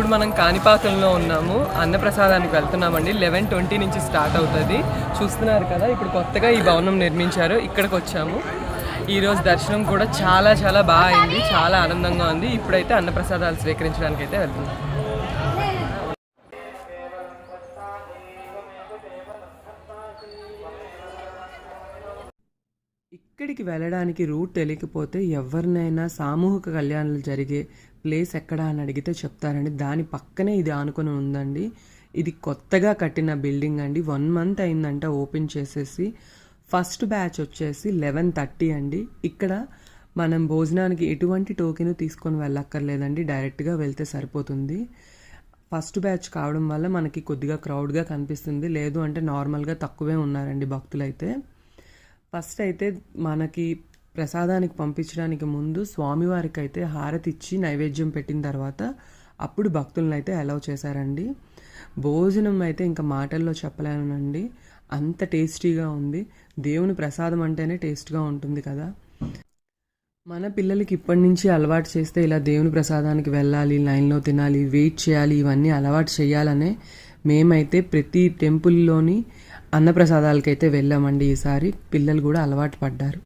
ఇప్పుడు మనం కాణిపాకంలో ఉన్నాము. అన్నప్రసాదానికి వెళ్తున్నామండి. లెవెన్ ట్వంటీ నుంచి స్టార్ట్ అవుతుంది. చూస్తున్నారు కదా ఇప్పుడు కొత్తగా ఈ భవనం నిర్మించారు. ఇక్కడికి వచ్చాము. ఈరోజు దర్శనం కూడా చాలా చాలా బాగా అయింది. చాలా ఆనందంగా ఉంది. ఇప్పుడైతే అన్నప్రసాదాలు స్వీకరించడానికి అయితే వెళ్తున్నాం. ఇక్కడికి వెళ్ళడానికి రూట్ తెలియకపోతే ఎవరినైనా సామూహిక కళ్యాణాలు జరిగే ప్లేస్ ఎక్కడ అని అడిగితే చెప్తారండి. దాని పక్కనే ఇది ఆనుకొని ఉందండి. ఇది కొత్తగా కట్టిన బిల్డింగ్ అండి. వన్ మంత్ అయిందంట ఓపెన్ చేసేసి. ఫస్ట్ బ్యాచ్ వచ్చేసి లెవెన్ థర్టీ అండి. ఇక్కడ మనం భోజనానికి ఎటువంటి టోకెన్ తీసుకొని వెళ్ళక్కర్లేదండి. డైరెక్ట్గా వెళ్తే సరిపోతుంది. ఫస్ట్ బ్యాచ్ కావడం వల్ల మనకి కొద్దిగా క్రౌడ్గా కనిపిస్తుంది. లేదు అంటే నార్మల్గా తక్కువే ఉన్నారండి భక్తులైతే. ఫస్ట్ అయితే మనకి ప్రసాదానికి పంపించడానికి ముందు స్వామివారికి అయితే హారతి ఇచ్చి నైవేద్యం పెట్టిన తర్వాత అప్పుడు భక్తులను అయితే అలౌ చేశారండి. భోజనం అయితే ఇంకా మాటల్లో చెప్పలేనండి అంత టేస్టీగా ఉంది. దేవుని ప్రసాదం అంటేనే టేస్ట్గా ఉంటుంది కదా. మన పిల్లలకి ఇప్పటి నుంచి అలవాటు చేస్తే ఇలా దేవుని ప్రసాదానికి వెళ్ళాలి లైన్లో తినాలి వెయిట్ చేయాలి ఇవన్నీ అలవాటు చేయాలనే మేమైతే ప్రతి టెంపుల్లోని అన్నప్రసాదాలకైతే వెళ్ళామండి ఈసారి. పిల్లలు కూడా అలవాటు పడ్డారు.